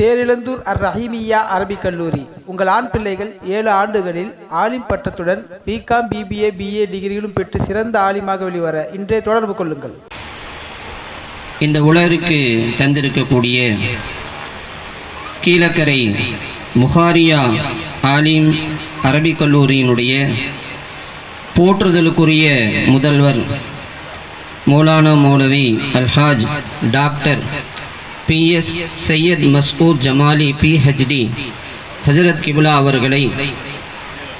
தேரிழந்தூர் அர் ரஹீமியா அரபிக் கல்லூரி. உங்கள் ஆண் பிள்ளைகள் ஏழு ஆண்டுகளில் ஆலிம் பட்டத்துடன் பிகாம் பிபிஏ பிஏ டிகிரிகளும் பெற்று சிறந்த ஆலிமாக வெளிவர இன்றே தொடர்பு கொள்ளுங்கள். இந்த உலகிற்கு தந்திருக்கக்கூடிய கீழக்கரை முகாரியா ஆலிம் அரபிக் கல்லூரியினுடைய போற்றுதலுக்குரிய முதல்வர் Maulana Moulavi Alhaj doctor P S Syed Masood Jamali PhD Hazrat Qibla அவர்களை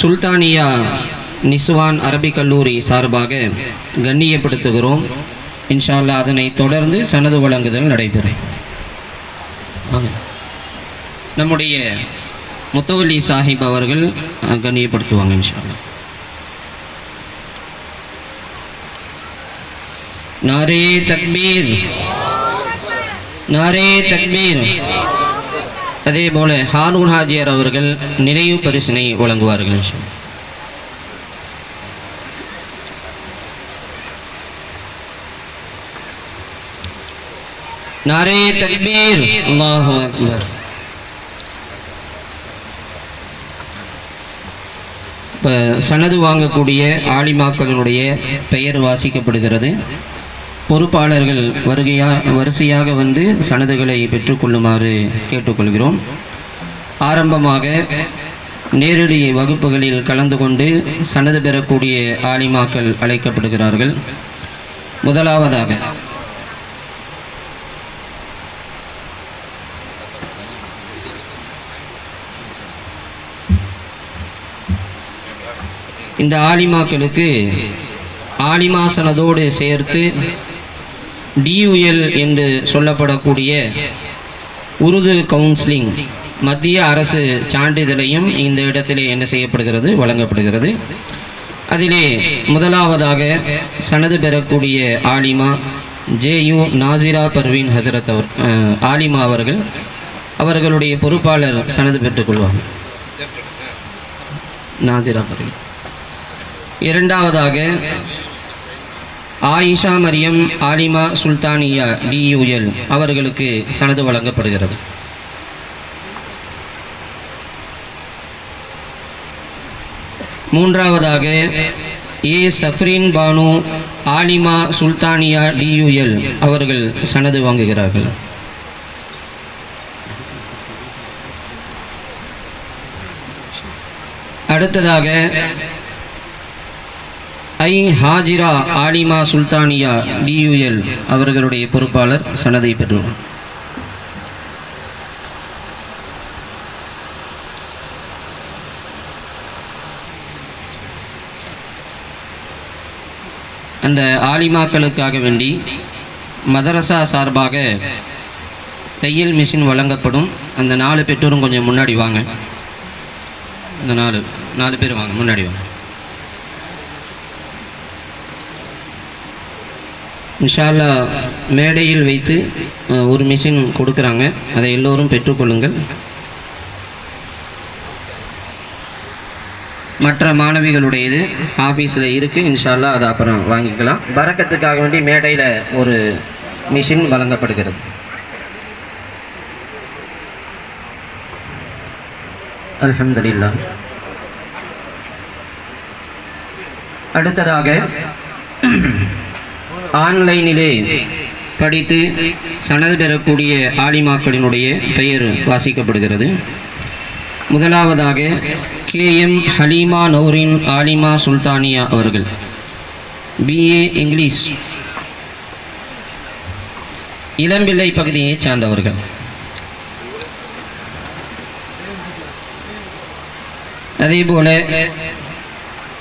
சுல்தானியா நிஸ்வான் அரபிக் கல்லூரி சார்பாக கண்ணியப்படுத்துகிறோம். இன்ஷால்லா அதனை தொடர்ந்து சனது வழங்குதல் நடைபெறும். நம்முடைய முத்தவல்லி சாஹிப் அவர்கள் கண்ணியப்படுத்துவாங்க இன்ஷால்லா நாரே தக்பீர். நாரே தக்பீர். அதே போல ஹாரூன் ஹாஜியார் அவர்கள் நினைவு பரிசினை வழங்குவார்கள். நாரே தக்பீர். அல்லாஹு அக்பர். இப்போ சனது வாங்கக்கூடிய ஆலிமாக்களினுடைய பெயர் வாசிக்கப்படுகிறது. பொறுப்பாளர்கள் வருகையா வரிசையாக வந்து சனதுகளை பெற்றுக்கொள்ளுமாறு கேட்டுக்கொள்கிறோம். ஆரம்பமாக நேரடி வகுப்புகளில் கலந்து கொண்டு சனது பெறக்கூடிய ஆலிமாக்கள் அழைக்கப்படுகிறார்கள். முதலாவதாக இந்த ஆலிமாக்களுக்கு ஆலிமாசனதோடு சேர்த்து டியூஎல் என்று சொல்லப்படக்கூடிய உருது கவுன்சிலிங் மத்திய அரசு சான்றிதழையும் இந்த இடத்திலே என்ன செய்யப்படுகிறது வழங்கப்படுகிறது. அதிலே முதலாவதாக சனது பெறக்கூடிய ஆலிமா ஜேயு நாசிரா பர்வீன் ஹசரத் அவர் ஆலிமா அவர்கள் அவர்களுடைய பொறுப்பாளர் சனது பெற்றுக்கொள்வாங்க நாசிரா பர்வீன். இரண்டாவதாக ஆயிஷா மரியம் ஆலிமா சுல்தானியா டியூஎல் அவர்களுக்கு சனது வழங்கப்படுகிறது. மூன்றாவதாக ஏ சஃப்ரின் பானு ஆலிமா சுல்தானியா டியூஎல் அவர்கள் சனது வாங்குகிறார்கள். அடுத்ததாக ஐ ஹாஜிரா ஆலிமா சுல்தானியா டியூஎல் அவர்களுடைய பொறுப்பாளர் சனதை பெற்றுள்ளார் அந்த ஆலிமாக்களுக்காக வேண்டி மதரசா சார்பாக தையல் மிஷின் வழங்கப்படும். அந்த நாலு பெற்றோரும் கொஞ்சம் முன்னாடி வாங்க. அந்த நாலு நாலு பேர் வாங்க முன்னாடி வாங்க. இன்ஷால்லா மேடையில் வைத்து ஒரு மிஷின் கொடுக்குறாங்க. அதை எல்லோரும் பெற்றுக்கொள்ளுங்கள். மற்ற மாணவிகளுடையது ஆஃபீஸில் இருக்குது இன்ஷால்லா அதை அப்புறம் வாங்கிக்கலாம். பறக்கத்துக்காக வேண்டி மேடையில் ஒரு மிஷின் வழங்கப்படுகிறது. அலமதுல்லா அடுத்ததாக ஆன்லைனிலே படித்து சனது பெறக்கூடிய ஆலிமாக்களினுடைய பெயர் வாசிக்கப்படுகிறது. முதலாவதாக கே எம் ஹலீமா நௌரின் ஆலிமா சுல்தானியா அவர்கள். BA English. இளம்பிள்ளை பகுதியைச் சார்ந்தவர்கள். அதேபோல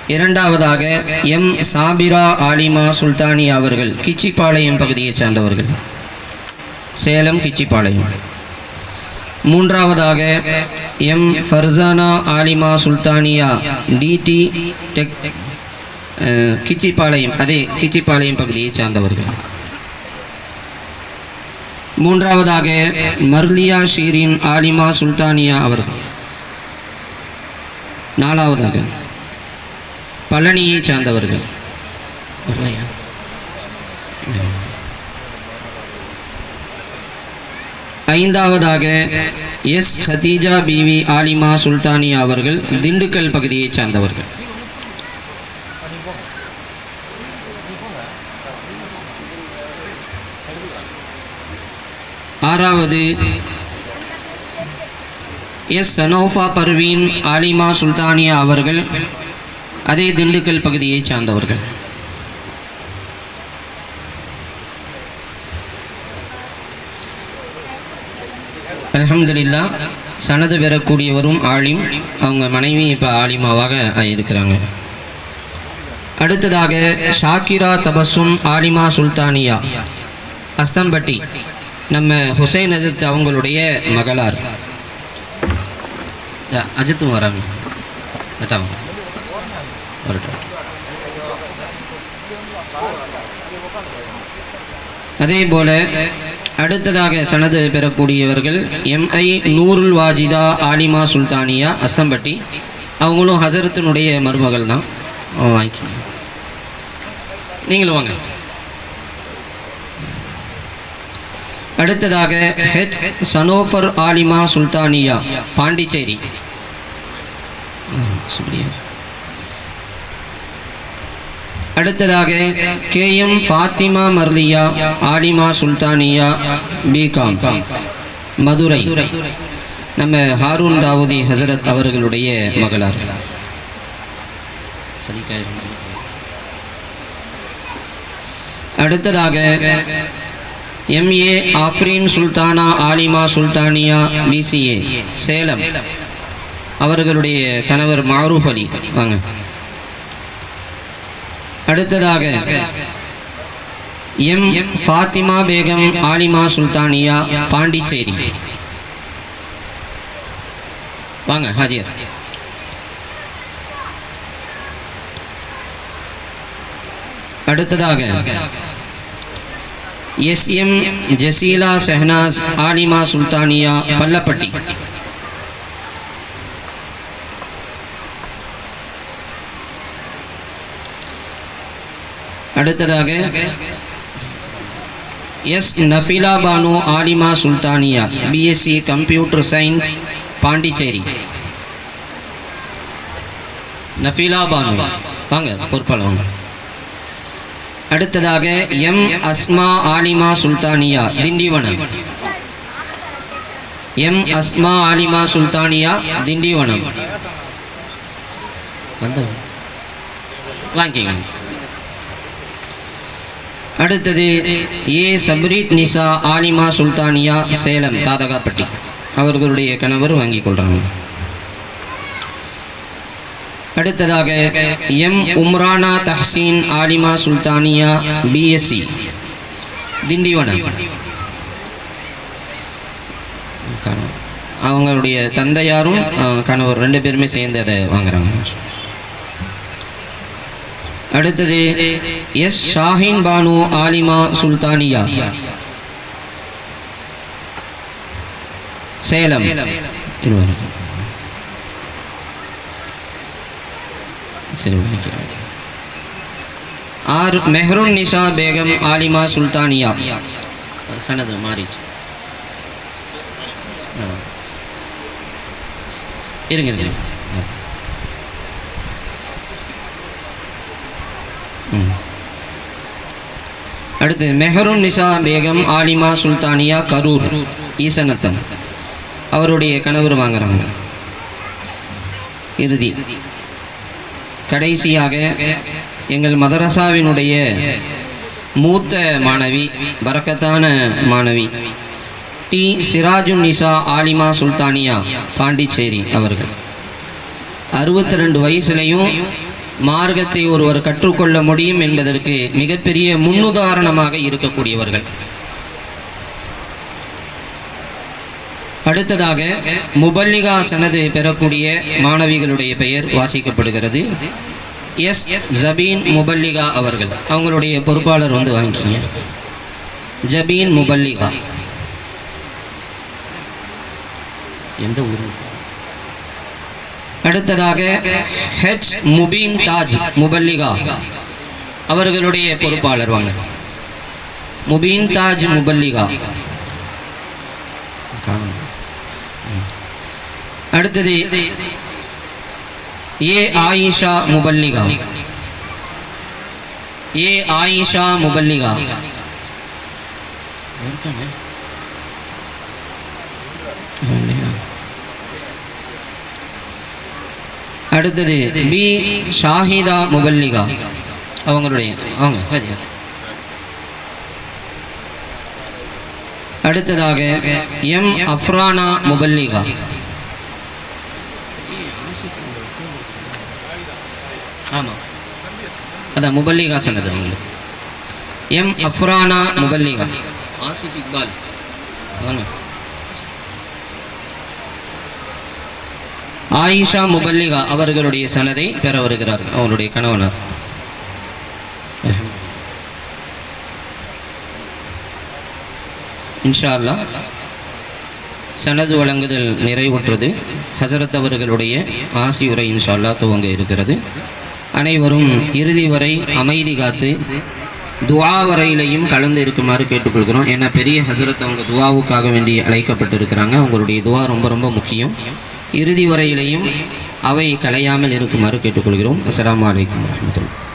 இரண்டாவதாக எம். சாபிரா ஆலிமா சுல்தானியா அவர்கள் கிச்சிப்பாளையம் பகுதியைச் சார்ந்தவர்கள். சேலம் கிச்சிப்பாளையம். மூன்றாவதாக எம். ஃபர்சானா ஆலிமா சுல்தானியா டிடி டெக் கிச்சிப்பாளையம் அதே கிச்சிப்பாளையம் பகுதியைச் சார்ந்தவர்கள். மூன்றாவதாக மர்லியா ஷீரின் ஆலிமா சுல்தானியா அவர்கள். நாலாவதாக பழனியை சார்ந்தவர்கள். வரலையா? ஐந்தாவதாக எஸ். ஹதீஜா பிவி ஆலிமா சுல்தானியா அவர்கள் திண்டுக்கல் பகுதியை சார்ந்தவர்கள். ஆறாவது எஸ். சனோஃபா பர்வீன் ஆலிமா சுல்தானியா அவர்கள் அதே திண்டுக்கல் பகுதியைச் சார்ந்தவர்கள். அலமதுல்லா சனது பெறக்கூடியவரும் ஆலிம் அவங்க மனைவி இப்போ ஆலிமாவாக இருக்கிறாங்க அடுத்ததாக ஷாக்கிரா தபசும் ஆலிமா சுல்தானியா அஸ்தம்பட்டி நம்ம ஹுசைன் அஜித் அவங்களுடைய மகளார். அஜித்தும் வராங்க. வரட்டும். அதே போல அடுத்ததாக சனது பெறக்கூடியவர்கள் எம்ஐ நூருல் வாஜிதா ஆலிமா சுல்தானியா அஸ்தம்பட்டி. அவங்களும் ஹசரத்தினுடைய மருமகள் தான். அவன் வாங்கிக்க நீங்களும் வாங்க. அடுத்ததாக ஹெச் சனோஃபர் ஆலிமா சுல்தானியா பாண்டிச்சேரி. சுப்ரியா. அடுத்ததாக கே எம் ஃபாத்திமா மர்லியா ஆலிமா சுல்தானியா பிகாம் மதுரை. நம்ம ஹாரூன் தாவூதி ஹசரத் அவர்களுடைய மகளார். அடுத்ததாக எம்ஏ ஆஃப்ரீன் சுல்தானா ஆலிமா சுல்தானியா பிசிஏ சேலம். அவர்களுடைய கணவர் மாரூஃப் அலி. வாங்க. அடுத்ததாக எம் ஃபாத்திமா பேகம் ஆலிமா சுல்தானியா பாண்டிச்சேரி. வாங்க ஹாஜியர். அடுத்ததாக எஸ் எம் ஜசீலா செஹனாஸ் ஆலிமா சுல்தானியா பல்லப்பட்டி. அடுத்ததாக S Nafila Banu Alima Sultania BSc computer science Pondicherry. Nafila Banu. வாங்க பொறுப்பாளர் வாங்க. அடுத்ததாக எம் அஸ்மா ஆலிமா சுல்தானியா திண்டிவனம் எம் அஸ்மா ஆலிமா சுல்தானியா திண்டிவனம். வந்து அடுத்தது ஏ சப்ரீத் நிசா ஆலிமா சுல்தானியா சேலம் தாதகாப்பட்டி. அவர்களுடைய கணவர் வாங்கிக் கொள்றாங்க. அடுத்ததாக எம் உம்ரானா தஹ்சீன் ஆலிமா சுல்தானியா பிஎஸ்சி. திண்டிவனம். கணவர். அவங்களுடைய தந்தையாரும் கணவர் ரெண்டு பேருமே சேர்ந்து அதை வாங்குறாங்க. அடுத்தது எஸ் ஷாஹின் பானு ஆலிமா சுல்தானியா. சேலம். சரி ஆர் மெஹருன் நிஷா பேகம் ஆலிமா சுல்தானியா. சனது மாறிச்சு. ஆ. இருங்க இருங்க. அடுத்து மெஹருன் நிசா பேகம் ஆலிமா சுல்தானியா கரூர் ஈசனத்தன். அவருடைய கணவர் வாங்குறாங்க. இறுதி. கடைசியாக எங்கள் மதரசாவினுடைய மூத்த மாணவி வரக்கத்தான மாணவி டி. சிராஜுன் நிசா ஆலிமா சுல்தானியா பாண்டிச்சேரி அவர்கள். அறுபத்தி ரெண்டு வயசுலையும் மார்க்கத்தை ஒருவர் கற்றுக்கொள்ள முடியும் என்பதற்கு மிகப்பெரிய முன்னுதாரணமாக இருக்கக்கூடியவர்கள். அடுத்ததாக முபல்லிகா சனது பெறக்கூடிய மாணவிகளுடைய பெயர் வாசிக்கப்படுகிறது. எஸ் ஜபீன் முபல்லிகா அவர்கள். அவங்களுடைய பொறுப்பாளர் வந்து வாங்கிக்கிங்க. ஜபீன் முபல்லிகா. எந்த ஊர் அடுத்ததாக ஹெச் முபீன் தாஜ் முபல்லிகா அவர்களுடைய பொறுப்பாளர் வாங்க முபீன் தாஜ் முபல்லிகா அடுத்தது ஏ ஆயிஷா முபல்லிகா ஏ ஆயிஷா முபல்லிகா அடுத்தது பி ஷாஹிதா முபல்லிகா. அவங்களுடைய அவங்க. அடுத்ததாக எம் அஃப்ரானா முபல்லிகா. ஆமாம் அதான் முபல்லிகா சொன்னது அவங்களுக்கு. எம் அஃப்ரானா முபல்லிகா. ஆசிப் இக்பால். வாங்க ஆயிஷா முபல்லிகா அவர்களுடைய சனதை பெற வருகிறார்கள். அவருடைய கணவனார். இன்ஷா அல்லாஹ் சனது வழங்குதல் நிறைவுற்றது. ஹசரத் அவர்களுடைய ஆசியுரை இன்ஷா அல்லா துவங்க இருக்கிறது. அனைவரும் இறுதி வரை அமைதி காத்து துவா வரையிலையும் கலந்து இருக்குமாறு கேட்டுக்கொள்கிறோம். ஏன்னா பெரிய ஹசரத் அவங்க துவாவுக்காக வேண்டி அழைக்கப்பட்டிருக்கிறாங்க. அவங்களுடைய துவா ரொம்ப ரொம்ப முக்கியம். இறுதி வரையிலையும் அவை கலையாமல் இருக்குமாறு கேட்டுக்கொள்கிறோம். அஸ்லாம் வலைக்கம் வரஹ்மத்துல்லாஹி.